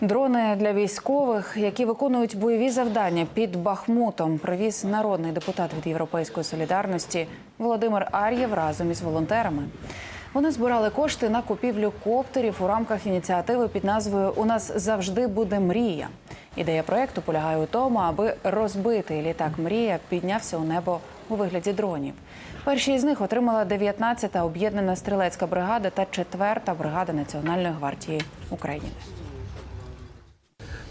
Дрони для військових, які виконують бойові завдання під Бахмутом, привіз народний депутат від Європейської солідарності Володимир Ар'єв разом із волонтерами. Вони збирали кошти на купівлю коптерів у рамках ініціативи під назвою У нас завжди буде мрія. Ідея проекту полягає у тому, аби розбитий літак Мрія піднявся у небо у вигляді дронів. Перші з них отримала 19-та об'єднана стрілецька бригада та 4-та бригада Національної гвардії України.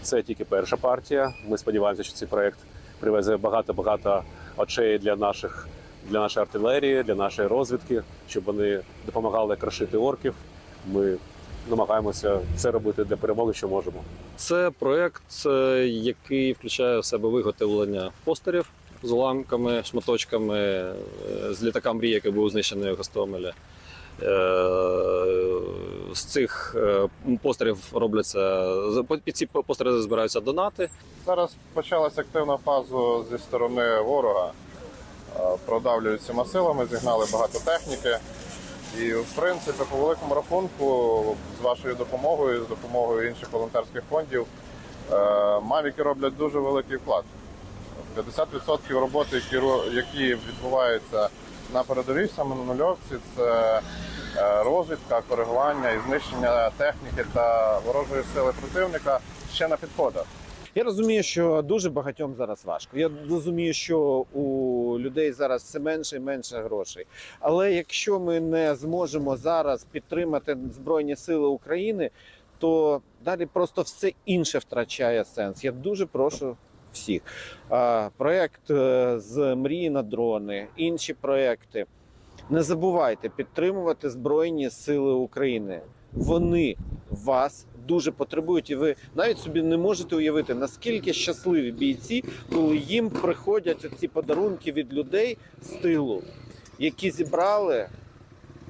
Це тільки перша партія. Ми сподіваємося, що цей проект привезе багато-багато очей для наших для нашої артилерії, для нашої розвідки, щоб вони допомагали крашити орків. Ми намагаємося це робити для перемоги, що можемо. Це проект, е, який включає в себе виготовлення постерів з уламками, шматочками е, з літака мрії, який був знищений в Гостомелі. З цих е, постерів робляться під ці постери збираються донати. Зараз почалася активна фаза зі сторони ворога. Е, Продавлюють всіма силами, зігнали багато техніки. І, в принципі, по великому рахунку, з вашою допомогою, з допомогою інших волонтерських фондів, е, мавіки роблять дуже великий вклад. 50% роботи, які, ро- які відбуваються на передовій саме на нульовці, це е, розвідка, коригування і знищення техніки та ворожої сили противника ще на підходах. Я розумію, що дуже багатьом зараз важко. Я розумію, що у людей зараз все менше і менше грошей. Але якщо ми не зможемо зараз підтримати Збройні Сили України, то далі просто все інше втрачає сенс. Я дуже прошу всіх. А, Проект е, з мрії на дрони, інші проекти. Не забувайте підтримувати Збройні Сили України. Вони вас дуже потребують, і ви навіть собі не можете уявити, наскільки щасливі бійці, коли їм приходять ці подарунки від людей з тилу, які зібрали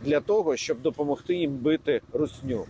для того, щоб допомогти їм бити русню.